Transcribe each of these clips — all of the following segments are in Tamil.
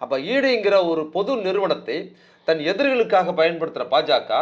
அப்ப ஈடுங்கிற ஒரு பொது நிறுவனத்தை தன் எதிரிகளுக்காக பயன்படுத்துற பாஜக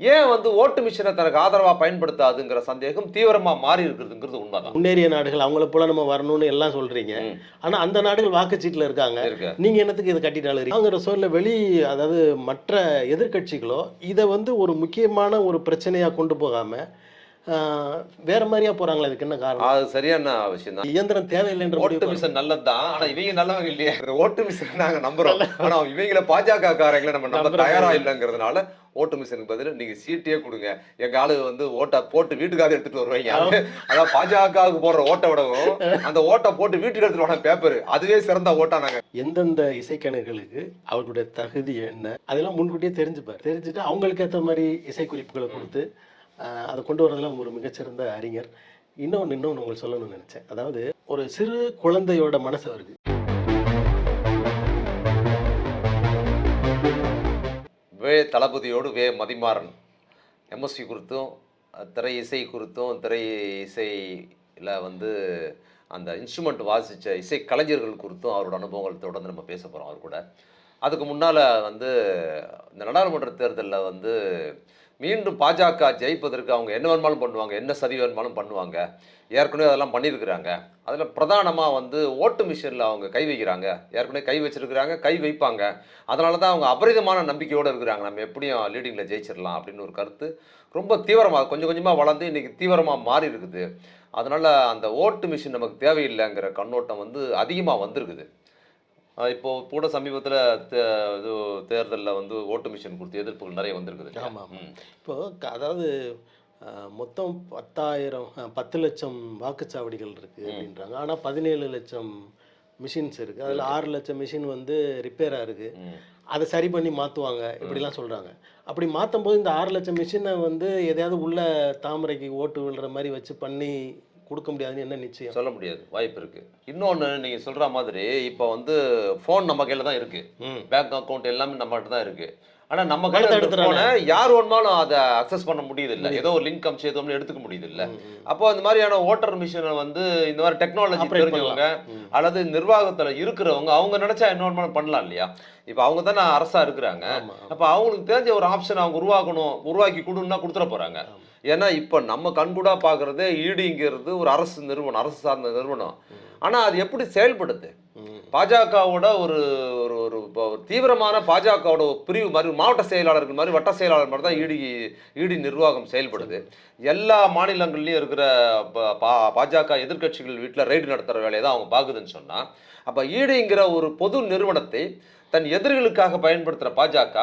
ஏன் வந்து ஓட்டு மிஷினை தனக்கு ஆதரவா பயன்படுத்தாதுங்கிற சந்தேகம் தீவிரமா மாறி இருக்கிறதுங்கிறது உண்மைதான். முன்னேறிய நாடுகள் அவங்கள போல நம்ம வரணும்னு எல்லாம் சொல்றீங்க. ம். ஆனா அந்த நாடுகள் வாக்குச்சீட்டுல இருக்காங்க. இருக்கு. நீங்க என்னத்துக்கு இதை கட்டிட்டாலும் காங்கிரஸ் சொல்ல வெளி அதாவது மற்ற எதிர்க்கட்சிகளோ இதை வந்து ஒரு முக்கியமான ஒரு பிரச்சனையா கொண்டு போகாம ஆஹ், வேற மாதிரியா போறாங்களா இதுக்கு என்ன காரணம்? அது சரியான விஷயம் தான் இயந்திரம் தேவையில்லைன்ற ஓட்டு மிஷன் நல்லதுதான். ஆனா இவங்க நல்லவங்க இல்லையே. ஓட்டு மிஷன் நாங்க நம்புறோம். ஆனா இவங்கள பாஜக காரங்களை நம்ம நம்ப தயாரா இல்லைங்கிறதுனால ஓட்டு மிஷனுக்கு பதிலா நீங்க சீட்டே கொடுங்க. எங்க ஆளு வந்து ஓட்டை போட்டு வீட்டுக்காக எடுத்துட்டு வருவாங்க. அதான் பாஜகவுக்கு போடுற ஓட்டை விடவும் அந்த ஓட்டை போட்டு வீட்டுக்கு எடுத்துட்டு வர பேப்பர் அதுவே சிறந்த ஓட்டா நாங்க. எந்தெந்த இசைக்கணிகளுக்கு அவர்களுடைய தகுதி என்ன? அதெல்லாம் முன்கூட்டியே தெரிஞ்சுப்பார். தெரிஞ்சுட்டு அவங்களுக்கு ஏற்ற மாதிரி இசைக்குறிப்புகளை கொடுத்து அதை கொண்டு வரதுல ஒரு மிகச்சிறந்த அறிஞர். இன்னொன்று இன்னொன்று உங்களுக்கு சொல்லணும்னு நினச்சேன். அதாவது ஒரு சிறு குழந்தையோட மனசு அவருக்கு வே தளபதியோடு வே மதிமாறன். எம்எஸ்சி குறித்தும் திரை இசை குறித்தும் திரை இசையில் வந்து அந்த இன்ஸ்ட்ருமெண்ட் வாசித்த இசை கலைஞர்கள் குறித்தும் அவரோட அனுபவங்கள் தொடர்ந்து நம்ம பேச போகிறோம் அவர் கூட. அதுக்கு முன்னால் வந்து இந்த நாடாளுமன்ற தேர்தலில் வந்து மீண்டும் பாஜக ஜெயிப்பதற்கு அவங்க என்ன வேணுமாலும் பண்ணுவாங்க என்ன சதி வேணுமாலும் பண்ணுவாங்க ஏற்கனவே அதெல்லாம் பண்ணியிருக்கிறாங்க. அதில் பிரதானமாக வந்து ஓட்டு மிஷினில் அவங்க கை வைக்கிறாங்க. ஏற்கனவே கை வச்சிருக்கிறாங்க கை வைப்பாங்க. அதனால தான் அவங்க அபரிதமான நம்பிக்கையோடு இருக்கிறாங்க. நம்ம எப்படியும் லீடிங்கில் ஜெயிச்சிடலாம் அப்படின்னு ஒரு கருத்து ரொம்ப தீவிரமாக கொஞ்சம் கொஞ்சமாக வளர்ந்து இன்னைக்கு தீவிரமாக மாறி இருக்குது அதனால் அந்த ஓட்டு மிஷின் நமக்கு தேவையில்லைங்கிற கண்ணோட்டம் வந்து அதிகமாக வந்திருக்குது. அஹ் இப்போ கூட சமீபத்தில் இது தேர்தலில் வந்து ஓட்டு மிஷின் கொடுத்து எதிர்ப்புகள் நிறைய வந்திருக்குது இல்லையா? ஆமா, ஆமா. ம். இப்போ அதாவது மொத்தம் பத்தாயிரம் பத்து லட்சம் வாக்குச்சாவடிகள் இருக்கு. அப்படின்றாங்க ஆனா பதினேழு லட்சம் மிஷின்ஸ் இருக்கு அதுல ஆறு லட்சம் மிஷின் வந்து ரிப்பேரா இருக்கு. அதை சரி பண்ணி மாற்றுவாங்க இப்படிலாம் சொல்கிறாங்க அப்படி மாற்றும் போது இந்த ஆறு லட்சம் மிஷினை வந்து எதையாவது உள்ள தாமரைக்கு ஓட்டு விழுற மாதிரி வச்சு பண்ணி கொடுக்க முடியாதுன்னு என்ன நிச்சயம்? சொல்ல முடியாது. வாய்ப்பு இருக்கு. இன்னொன்று நீங்கள் சொல்கிற மாதிரி இப்போ வந்து ஃபோன் நம்ம கையில் தான் இருக்கு. பேங்க் அக்கௌண்ட் எல்லாமே நம்மகிட்ட தான் இருக்கு. ஆனா நம்ம கையில் எடுத்துறாங்க. போன யார் வேணுமாலும் அதை அக்சஸ் பண்ண முடியுது. இல்ல ஏதோ ஒரு லிங்க் அமிச்சு எதுவும் எடுத்துக்க முடியுது இல்ல. அப்போ அந்த மாதிரியான ஓட்டர் மிஷினை வந்து இந்த மாதிரி டெக்னாலஜி தெரிஞ்சவங்க. அல்லது நிர்வாகத்துல இருக்கிறவங்க அவங்க நினைச்சா என்ன பண்ணலாம் இல்லையா? இப்போ அவங்க தானே அரசா இருக்கிறாங்க. அப்ப அவங்களுக்கு தெரிஞ்ச ஒரு ஆப்ஷன் அவங்க உருவாக்கணும் உருவாக்கி கொடுன்னா கொடுத்துட போறாங்க. ஏன்னா இப்ப நம்ம கண்கூடா பாக்குறதே ஈடுங்கிறது ஒரு அரசு நிறுவனம் அரசு சார்ந்த நிறுவனம். ஆனா அது எப்படி செயல்படுது. பாஜகவோட ஒரு ஒரு ஒரு தீவிரமான பாஜகவோட பிரிவு மாதிரி மாவட்ட செயலாளர்கள் மாதிரி வட்ட செயலாளர் மாதிரி தான் ஈடி ஈடி நிர்வாகம் செயல்படுது. எல்லா மாநிலங்கள்லயும் இருக்கிற ப- பாஜக எதிர்க்கட்சிகள் வீட்டில் ரைடு நடத்துகிற வேலையை தான் அவங்க பார்க்குதுன்னு சொன்னா அப்போ ஈடிங்கிற ஒரு பொது நிறுவனத்தை தன் எதிரிகளுக்காக பயன்படுத்துகிற பாஜக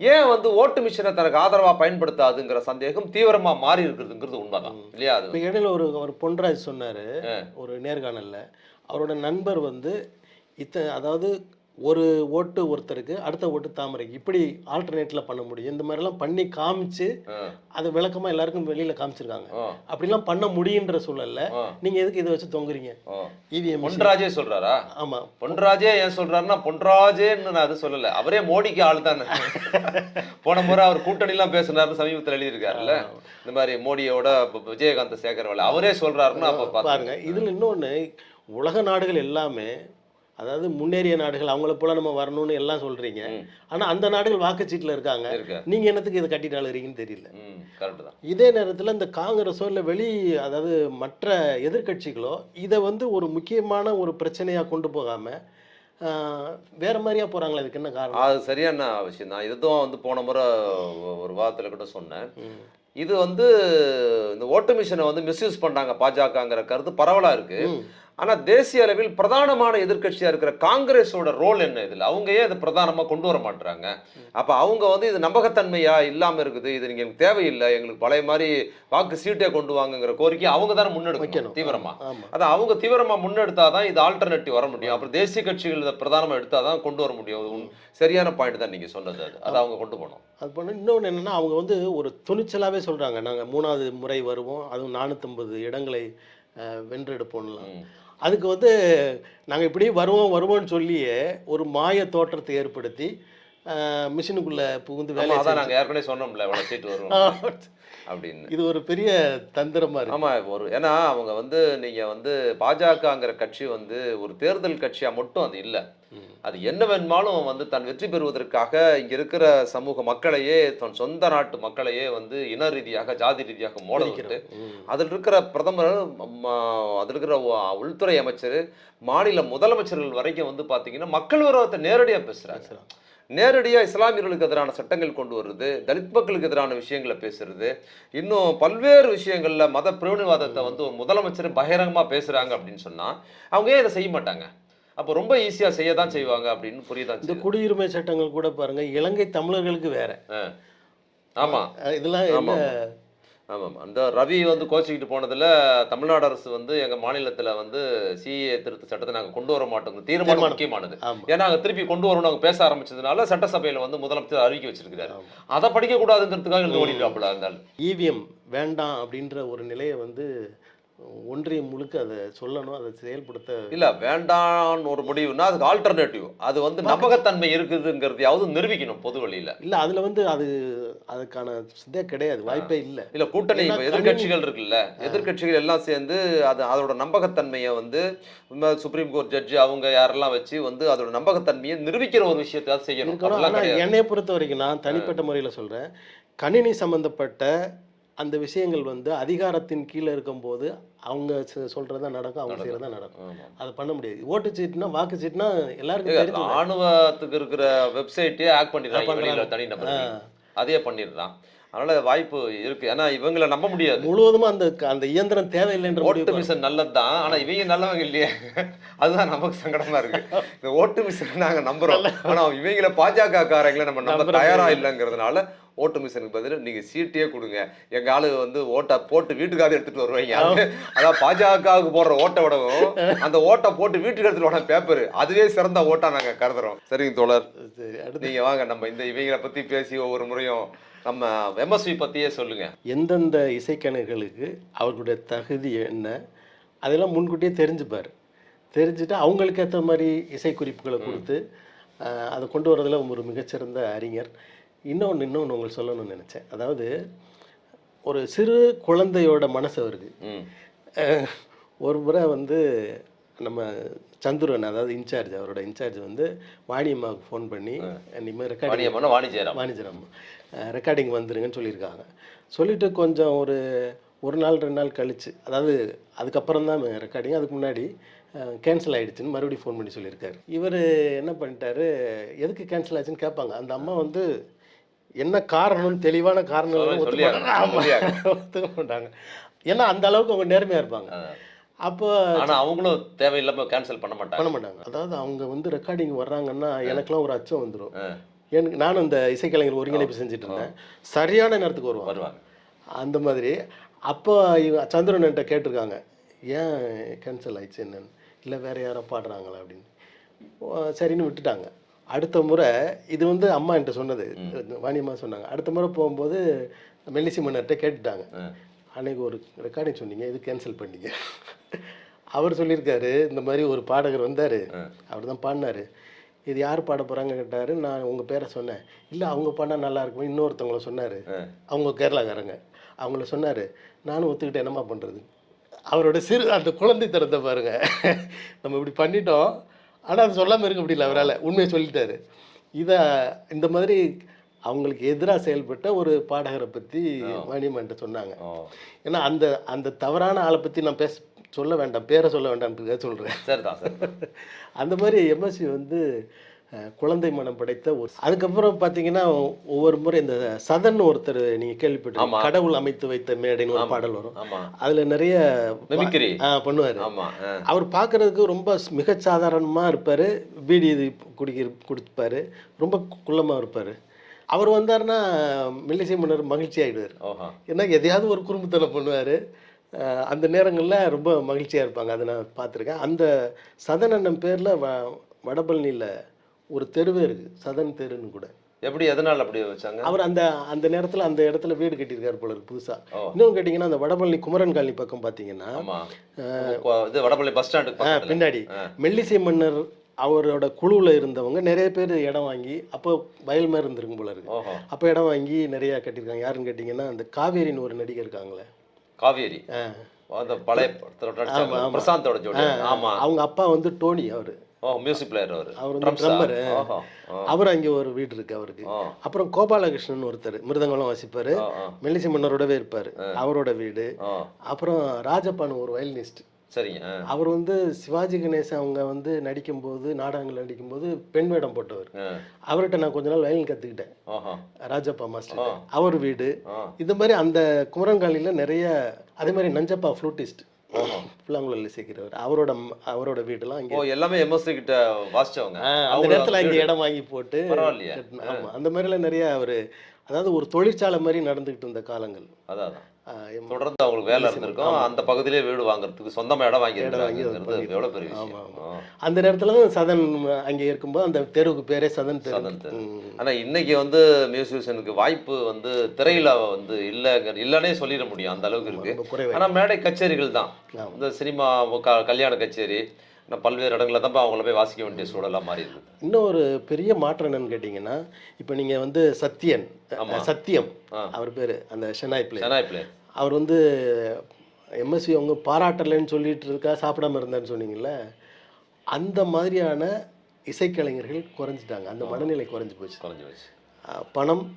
ஏன் வந்து ஓட்டு மிஷினை தனக்கு ஆதரவா பயன்படுத்தாதுங்கிற சந்தேகம் தீவிரமா மாறி இருக்கிறதுங்கிறது உண்மைதான். இல்லையா அது? இடையில ஒரு ஒரு பொன்ராஜ் சொன்னாரு ஒரு நேர்காணல்ல. அவரோட நண்பர் வந்து இத்த அதாவது ஒரு ஓட்டு ஒருத்தருக்கு அடுத்த ஓட்டு தாமரைக்கு. இப்படி ஆல்டர்னேட்ல பண்ண முடியும். இந்த மாதிரிலாம் பண்ணி காமிச்சு அது விளக்கமா எல்லாருக்கும் வெளியில காமிச்சிருக்காங்க. அப்படிலாம் பண்ண முடியுன்ற சூழல்ல நீங்க எதுக்கு இதை வச்சு தொங்குறீங்க. இவிஎம் பொன்ராஜே சொல்றாரா? ஆமா. பொன்ராஜே ஏன் சொல்றாருன்னா பொன்ராஜேன்னு நான் அது சொல்லல. அவரே மோடிக்கு ஆள் தானே. போன முறை அவர் கூட்டணி எல்லாம் பேசினாருன்னு சமீபத்தில் எழுதியிருக்காருல்ல. இந்த மாதிரி மோடியோட விஜயகாந்த் சேகர்வால் அவரே சொல்றாருன்னு அப்ப பாருங்க. பாருங்க இதுல இன்னொன்னு உலக நாடுகள் எல்லாமே அதாவது முன்னேறிய நாடுகள் அவங்கள போல நம்ம வரணும்னு எல்லாம் சொல்றீங்க. ஆனா அந்த நாடுகள் வாக்குச்சீட்டுல இருக்காங்க. இருக்கு? நீங்க என்னத்துக்கு இதை கட்டிட்டு அழுகிறீங்கன்னு தெரியல. இதே நேரத்துல இந்த காங்கிரஸோ இல்ல வெளி அதாவது மற்ற எதிர்க்கட்சிகளோ இதை வந்து ஒரு முக்கியமான ஒரு பிரச்சனையா கொண்டு போகாம வேற மாதிரியா போறாங்களா? இதுக்கு என்ன காரணம்? அது சரியான விஷயம் தான். இதுதான் வந்து போன முறை ஒரு வாரத்தில் கூட சொன்னேன். இது வந்து இந்த ஓட்டு மிஷினை வந்து மிஸ்யூஸ் பண்றாங்க பாஜகங்கிற கருத்து பரவலா இருக்கு. ம். ஆனா தேசிய அளவில் பிரதானமான எதிர்க்கட்சியா இருக்கிற காங்கிரஸோட ரோல் என்ன இதுல? அவங்க ஏன் இதை பிரதானமா கொண்டு வர மாட்டாங்க அப்ப அவங்க வந்து இது நம்பகத்தன்மையா இல்லாம இருக்குது இது நீங்க எங்களுக்கு தேவையில்லை எங்களுக்கு பழைய மாதிரி வாக்கு சீட்டே கொண்டு வாங்குங்கிற கோரிக்கை அவங்க தானே முன்னெடுக்கணும் வைக்கணும். தீவிரமா. ஆமா அதான் அவங்க தீவிரமா முன்னெடுத்தாதான் இது ஆல்டர்னேட்டிவ் வர முடியும். அப்புறம் தேசிய கட்சிகள் இதை பிரதானமா எடுத்தாதான் கொண்டு வர முடியும். அது சரியான பாயிண்ட் தான் நீங்க சொன்னது அது. அதை அவங்க கொண்டு போகணும். அது பண்ண இன்னொன்று என்னன்னா அவங்க வந்து ஒரு துணிச்சலாவே சொல்றாங்க. நாங்க மூணாவது முறை வருவோம். அதுவும் நானூற்றம்பது இடங்களை வென்றெடுப்போம்லாம். அதுக்கு வந்து நாங்க இப்படி வருவோம் வருவோம்னு சொல்லியே ஒரு மாய தோற்றத்தை ஏற்படுத்தி மிஷினுக்குள்ள புகுந்து வேலையை அதான் செஞ்சு- நாங்க ஏற்கனவே சொன்னோம்ல எவ்வளவு சீட் வரும் ஆ, அப்படின்னு. இது ஒரு பெரிய தந்திரமா இருக்கு. ஆமா ஒரு ஏன்னா அவங்க வந்து நீங்க வந்து பாஜகங்கிற கட்சி வந்து ஒரு தேர்தல் கட்சியா மட்டும் அது இல்ல. அது என்ன வேணுமாலும் வந்து தன் வெற்றி பெறுவதற்காக இங்க இருக்கிற சமூக மக்களையே தன் சொந்த நாட்டு மக்களையே வந்து இன ரீதியாக ஜாதி ரீதியாக மோத விட்டு ம். அதில் இருக்கிற பிரதமர் அதில் இருக்கிற உள்துறை அமைச்சர் மாநில முதலமைச்சர்கள் வரைக்கும் வந்து பார்த்தீங்கன்னா மக்கள் விரோதத்தை நேரடியாக பேசுறாங்க பேசுறாங்க. நேரடியாக இஸ்லாமியர்களுக்கு எதிரான சட்டங்கள் கொண்டு வருது தலித் மக்களுக்கு எதிரான விஷயங்களை பேசுறது இன்னும் பல்வேறு விஷயங்கள்ல மத பிரிவினைவாதத்தை வந்து முதலமைச்சர் பகிரங்கமா பேசுறாங்க அப்படின்னு சொன்னா அவங்க ஏன் இதை செய்ய மாட்டாங்க அப்போ ரொம்ப ஈஸியா செய்ய தான் செய்வாங்க அப்படின்னு புரியதான் இந்த. குடியுரிமை சட்டங்கள் கூட பாருங்க இலங்கை தமிழர்களுக்கு வேற. ஆமா. அஹ் இதெல்லாம் ஆமா என்ன? ஆமாம் அந்த ரவி வந்து கோச்சிக்கிட்டு போனதுல தமிழ்நாடு அரசு வந்து எங்க மாநிலத்துல வந்து சிஏ திருத்த சட்டத்தை நாங்க கொண்டு வர மாட்டோம். தீர்மானம். முக்கியமானது. ஏன்னா அங்க திருப்பி கொண்டு வரணும் அவங்க பேச ஆரம்பிச்சதுனால சட்டசபையில வந்து முதலமைச்சர் அறிக்கை வச்சிருக்கிறாரு. அதை படிக்க கூடாதுங்கிறதுக்காக எழுந்து ஓடிட்டாப்புல இருந்தாலும் இவிஎம் வேண்டாம் அப்படின்ற ஒரு நிலையை வந்து ஒன்றியம் முழுக்க அதை சொல்லணும் அதை செயல்படுத்த இல்ல வேண்டான்னு ஒரு முடிவுனா அதுக்கு ஆல்டர்னேட்டிவ் அது வந்து நம்பகத்தன்மை இருக்குதுங்கிறதையாவது நிரூபிக்கணும் பொது வழியில. இல்ல அதுல வந்து அது அதுக்கான இதே கிடையாது வாய்ப்பே இல்ல. இல்ல கூட்டணி இப்ப எதிர்க்கட்சிகள் இருக்குல்ல எதிர்க்கட்சிகள் எல்லாம் சேர்ந்து அது அதோட நம்பகத்தன்மையை வந்து சுப்ரீம் கோர்ட் ஜட்ஜி அவங்க யாரெல்லாம் வச்சு வந்து அதோட நம்பகத்தன்மையை நிரூபிக்கிற ஒரு விஷயத்தையாவது செய்யணும். என்னைய பொறுத்த வரைக்கும் நான் தனிப்பட்ட முறையில சொல்றேன். கணினி சம்பந்தப்பட்ட அந்த விஷயங்கள் வந்து அதிகாரத்தின் கீழே இருக்கும்போது அவங்க சொ- சொல்றதா நடக்கும் அவங்க செய்யறதா நடக்கும். அதை பண்ண முடியாது. ஓட்டு சீட்டுனா வாக்கு சீட்டுனா எல்லாருக்கும் ராணுவத்துக்கு இருக்கிற வெப்சைட்டே ஆக் பண்ணிடுறாங்க தனி நபர்கள் அதே பண்ணிடுறான். அதனால வாய்ப்பு இருக்கு. ஏன்னா இவங்கள நம்ப முடியாது. முழுவதுமா அந்த அந்த இயந்திரம் தேவையில்லைன்ற ஓட்டு மிஷின் நல்லதுதான். ஆனா இவங்க நல்லவங்க இல்லையே. அதுதான் நமக்கு சங்கடமா இருக்கு. இந்த ஓட்டு மிஷின் நாங்க நம்புறோம். ஆனா இவங்கள பாஜக காரங்களை நம்ம நம்ப தயாரா இல்லைங்கிறதுனால ஓட்டு மிஷினுக்கு பதில் நீங்க சீட்டே கொடுங்க. எங்க ஆளு வந்து ஓட்டை போட்டு வீட்டுக்காவது எடுத்துட்டு வருவாங்க. அதான் பாஜகவுக்கு போடுற ஓட்டை விடவும் அந்த ஓட்டை போட்டு வீட்டுக்கு எடுத்துட்டு வர பேப்பர். அதுவே சிறந்த ஓட்டா நாங்க கருதுறோம். சரிங்க தோழர். சரி அடுத்து. நீங்க வாங்க. நம்ம இந்த இவங்களை பத்தி பேசி ஒவ்வொரு முறையும் நம்ம எம்எஸ்வி பத்தியே சொல்லுங்க. எந்தெந்த இசைக்கலைஞர்களுக்கு அவர்களுடைய தகுதி என்ன? அதெல்லாம் முன்கூட்டியே தெரிஞ்சுப்பார். தெரிஞ்சுட்டு அவங்களுக்கு ஏற்ற மாதிரி இசைக்குறிப்புகளை கொடுத்து அதை கொண்டு வரதுல ஒரு மிகச்சிறந்த அறிஞர். இன்னொன்று இன்னொன்று உங்களுக்கு சொல்லணும்னு நினச்சேன். அதாவது ஒரு சிறு குழந்தையோட மனசு அஹ், ஒரு முறை வந்து நம்ம சந்துருவன் அதாவது இன்சார்ஜ் அவரோட இன்சார்ஜ் வந்து வாணியம்மாவுக்கு ஃபோன் பண்ணி இனிமேல் ரெக்கார்டிங் வாணியம்மன வாணிஜெயராம். வாணிஜரம் ரெக்கார்டிங் வந்துருங்கன்னு சொல்லியிருக்காங்க. சொல்லிட்டு கொஞ்சம் ஒரு ஒரு நாள் ரெண்டு நாள் கழிச்சு அதாவது அதுக்கப்புறம் தான் ரெக்கார்டிங் அதுக்கு முன்னாடி கேன்சல் ஆயிடுச்சுன்னு மறுபடியும் ஃபோன் பண்ணி சொல்லியிருக்காரு. இவர் என்ன பண்ணிட்டாரு எதுக்கு கேன்சல் ஆச்சுன்னு கேட்பாங்க. அந்த அம்மா வந்து என்ன காரணம்னு தெளிவான காரணம் ஒத்துக்க மாட்டாங்க. ஏன்னா அந்த அளவுக்கு அவங்க நேர்மையாக இருப்பாங்க. அப்போ ஆனா அவங்களும் தேவையில்லாம கேன்சல் பண்ண மாட்டாங்க. பண்ண மாட்டாங்க. அதாவது அவங்க வந்து ரெக்கார்டிங் வர்றாங்கன்னா எனக்கெல்லாம் ஒரு அச்சம் வந்துடும் எனக்கு நானும் இந்த இசைக்கலைஞர் ஒருங்கிணைப்பு செஞ்சுட்டு இருந்தேன் சரியான நேரத்துக்கு வருவாங்க. வருவாங்க. அந்த மாதிரி. அப்போ சந்திரன் என்கிட்ட கேட்டிருக்காங்க ஏன் கேன்சல் ஆயிடுச்சு என்னன்னு? இல்லை வேற யாரோ பாடுறாங்களா? அப்படின்னு. சரின்னு விட்டுட்டாங்க. அடுத்த முறை இது வந்து அம்மா என்கிட்ட சொன்னது. வாணியம்மா சொன்னாங்க. அடுத்த முறை போகும்போது மெல்லிசி மன்னர்கிட்ட கேட்டுட்டாங்க. அன்னைக்கு ஒரு ரெக்கார்டிங் சொன்னீங்க இது கேன்சல் பண்ணீங்க. அவர் சொல்லியிருக்காரு இந்த மாதிரி ஒரு பாடகர் வந்தார். அவர் தான் பாடினாரு. இது யார் பாட போகிறாங்க கேட்டார். நான் உங்கள் பேரை சொன்னேன். இல்லை அவங்க பாடினா நல்லா இருக்குமே இன்னொருத்தவங்கள சொன்னார். அவங்க கேரளாக்காரங்க. அவங்கள சொன்னார் நானும் ஒத்துக்கிட்டு என்னம்மா பண்ணுறது அவரோட சிறு அந்த குழந்தைத்தனத்தை பாருங்க. நம்ம இப்படி பண்ணிட்டோம். ஆனால் அது சொல்லாமல் இருக்க முடியல அவரால். உண்மையை சொல்லிட்டாரு. இதை இந்த மாதிரி அவங்களுக்கு எதிராக செயல்பட்ட ஒரு பாடகரை பற்றி மணிமன்ட்ட சொன்னாங்க. ஏன்னா அந்த அந்த தவறான ஆளை பற்றி நான் பேச சொல்ல வேண்டாம் பேரை சொல்ல வேண்டாம்ன்றதுக்காக சொல்கிறேன் சரிதான் சரி. அந்த மாதிரி எம்எஸ்சி வந்து குழந்தை மனம் படைத்த ஒரு அதுக்கப்புறம் பார்த்தீங்கன்னா ஒவ்வொரு முறை இந்த சதன் ஒருத்தர் நீங்கள் ஆமா. கேள்விப்பட்டு கடவுள் அமைத்து வைத்த மேடைன்னு ஒரு பாடல் வரும். அதில் நிறைய பண்ணுவார். அவர் பார்க்கறதுக்கு ரொம்ப மிக சாதாரணமாக இருப்பார். பீடி இது குடிக்கிற குடிப்பார். ரொம்ப குள்ளமாக இருப்பார். அவர் வந்தாருன்னா மெல்லிசை மன்னர் மகிழ்ச்சி ஆகிடுவார் ஏன்னா எதையாவது ஒரு குறும்புத்தனம் பண்ணுவார். அந்த நேரங்களில் ரொம்ப மகிழ்ச்சியாக இருப்பாங்க. அதை நான் பார்த்துருக்கேன். அந்த சதன் அண்ணன் பேரில் வ வடபழனியில் ஒரு தெருவே இருக்குது சதன் தெருன்னு கூட. எப்படி எதனால அப்படி வச்சாங்க? அவர் அந்த அந்த நேரத்தில் அந்த இடத்துல வீடு கட்டியிருக்காரு போல இருக்கு புதுசாக. இன்னும் கேட்டிங்கன்னா அந்த வடபழனி குமரன் காலனி பக்கம் பார்த்தீங்கன்னா இது வடபள்ளி பஸ் பக்கத்துல. பின்னாடி. மெல்லிசை மன்னர் அவரோட குழுவில் இருந்தவங்க நிறைய பேர் இடம் வாங்கி அப்போ வயல் மாதிரி இருந்திருக்கும் போல இருக்கு. அப்போ இடம் வாங்கி நிறைய கட்டியிருக்காங்க. யாருன்னு கேட்டிங்கன்னா அந்த காவேரின்னு ஒரு நடிகர் இருக்காங்களே. காவேரி. அந்த பழைய. பிரசாந்தோட ஜோடி. ஆமா. அவங்க அப்பா வந்து டோனி அவர். ஓ மியூசிக் பிளேயர் அவர். அவர் வந்து அவர் அங்கே ஒரு வீடு இருக்கு அவருக்கு. அப்புறம் கோபாலகிருஷ்ணன் ஒருத்தர் மிருதங்கலம் வாசிப்பார். மெல்லிசை மன்னரோடவே இருப்பார். அவரோட வீடு. அப்புறம் ராஜப்பான் ஒரு வயலினிஸ்ட். சரிங்க அவர் வந்து சிவாஜி கணேசன் அவங்க வந்து நடிக்கும்போது நாடகங்கள் நடிக்கும்போது பெண் வேடம் போட்டவர். அவர்கிட்ட நான் கொஞ்ச நாள் வயலின் கற்றுக்கிட்டேன் ராஜப்பா மாஸ்டர். அவர் வீடு. ஆ. இந்த மாதிரி அந்த குமரன்காலியில் நிறைய அதே மாதிரி நஞ்சப்பா ஃப்ளூட்டிஸ்ட் புல்லாங்குழல் இசைக்கிறவர் அவரோட அவரோட வீடெல்லாம் இங்கே எல்லாமே எம்எஸ்சி கிட்ட வாசிச்சவங்க. அந்த நேரத்தில் இங்கே இடம் வாங்கி போட்டு பரவாயில்லையே. கட்டின- ஆமா. அந்த மாதிரிலாம் நிறைய அவர் அதாவது ஒரு தொழிற்சாலை மாதிரி நடந்துக்கிட்டு இருந்த காலங்கள். அதான். தொடர்ந்து அவங்களுக்கு வேலை இருந்திருக்கும். அந்த பகுதியிலே வீடு வாங்குறதுக்கு சொந்தமா இடம் வாங்கி வாங்கி அதை இருக்காங்கிறது எவ்வளவு பெரிய. அந்த நேரத்துல தான் சதன் அங்கே இருக்கும்போது அந்த தெருவுக்கு பேரே சதன் தெரு. சதன் தெரு. ம். ஆனா இன்னைக்கு வந்து மியூசிஷியனுக்கு வாய்ப்பு வந்து திரையில வந்து இல்லைங்க இல்லைன்னே சொல்லிட முடியும். அந்த அளவுக்கு இருக்கு. ரொம்ப குறைவாக ஆனா மேடை கச்சேரிகள் தான். இந்த சினிமா கல்யாண கச்சேரி பல்வேறு இடங்களில் தான் அவங்கள போய் வாசிக்க வேண்டிய சூழலாம் மாறி இருக்குது இன்னொரு பெரிய மாற்றம் என்னன்னு கேட்டிங்கன்னா இப்போ நீங்கள் வந்து சத்யன் சத்தியம். அவர் பேர் அந்த ஷெனாய் பிளே சென்னாய் பிளே அவர் வந்து எம்எஸ்சி அவங்க பாராட்டலைன்னு சொல்லிட்டு இருக்கா சாப்பிடாம இருந்தான்னு சொன்னீங்கல்ல அந்த மாதிரியான இசைக்கலைஞர்கள் குறைஞ்சிட்டாங்க. அந்த மனநிலை குறைஞ்சி போச்சு. குறைஞ்சி அஹ் பணம்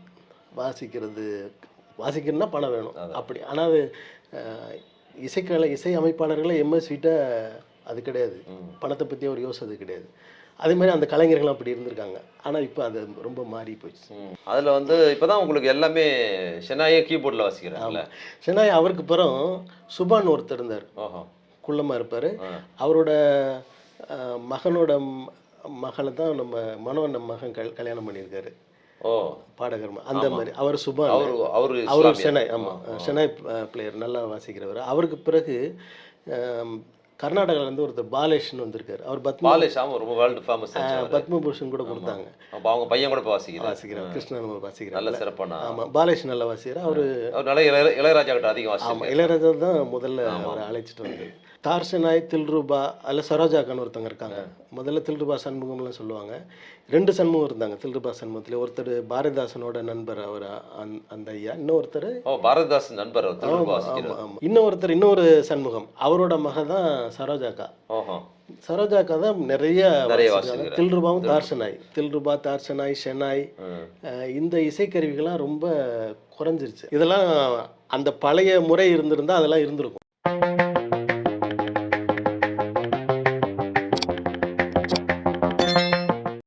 வாசிக்கிறது வாசிக்கணும்னா பணம் வேணும். அப்படி. ஆனால் அது இசைக்கலை இசை அமைப்பாளர்களை எம்எஸ்விட்ட அது கிடையாது. பணத்தை பற்றி அவர் யோசிச்சது கிடையாது. அதே மாதிரி அந்த கலைஞர்கள் அப்படி இருந்திருக்காங்க. ஆனால் இப்போ அது ரொம்ப மாறி போச்சு. அதுல வந்து இப்பதான் உங்களுக்கு எல்லாமே ஷெனாயே கீபோர்டில் வாசிக்கிறாங்கல்ல? சென்னாய் அவருக்கு பிறகு சுபான் ஒருத்தர் இருந்தார். குள்ளமாக இருப்பார். அவரோட மகனோட மகளை தான் நம்ம மனோன் மகன் கல் கல்யாணம் பண்ணியிருக்காரு. ஓ. பாடகர் அந்த மாதிரி. அவர் சுபான். அவரு அவரு அவர். சென்னை ஆமாம் சென்னை பிளேயர் நல்லா வாசிக்கிறவர். அவருக்கு பிறகு ஆம், கர்நாடகால இருந்து ஒருத்தர் பாலேஷ்னு வந்திருக்காரு. அவர் பத்ம பாலேஷ் ஆமா ரொம்ப வேர்ல்டு ஃபேமஸ் பத்மபூஷன் கூட கொடுத்தாங்க. அப்போ அவங்க பையன் கூட வாசிக்கிறார். வாசிக்கிறார். கிருஷ்ணன் வாசிக்கிறார் நல்ல சிறப்பான ஆமாம் பாலேஷ் நல்லா வாசிக்கிறார். அவர் அவர் நல்ல இளைய- இளையராஜா கிட்ட அதிகம் ஆமாம் வாசிச்சிருக்காரு. இளையராஜா தான் முதல்ல அவரை அழைச்சிட்டு வந்தது தார்சனாய் தில்ரூபா அதில் சரோஜாக்கான்னு ஒருத்தவங்க இருக்காங்க. முதல்ல தில்ரூபா சண்முகம்லாம் சொல்லுவாங்க. ரெண்டு சண்முகம் இருந்தாங்க தில்ரூபா சண்முகத்தில். ஒருத்தர் பாரதிதாசனோட நண்பர் அவர் அந்த அந்த ஐயா. இன்னொருத்தர் ஓ பாரதிதாஸ் நண்பர் அவர் திரும்ப ஆமா வாசிக்கிறார் ஆமா. இன்னொருத்தர் இன்னொரு சண்முகம். அவரோட மக தான் சரோஜாக்கா சரோஜாக்கா தான் நிறைய. தில்ருபாவும் தார்சனாய் தில்ருபா தார்சனாய் ஷெனாய் இந்த இசைக்கருவிகள்லாம் ரொம்ப குறைஞ்சிருச்சு. இதெல்லாம் அந்த பழைய முறை இருந்திருந்தா அதெல்லாம் இருந்திருக்கும்.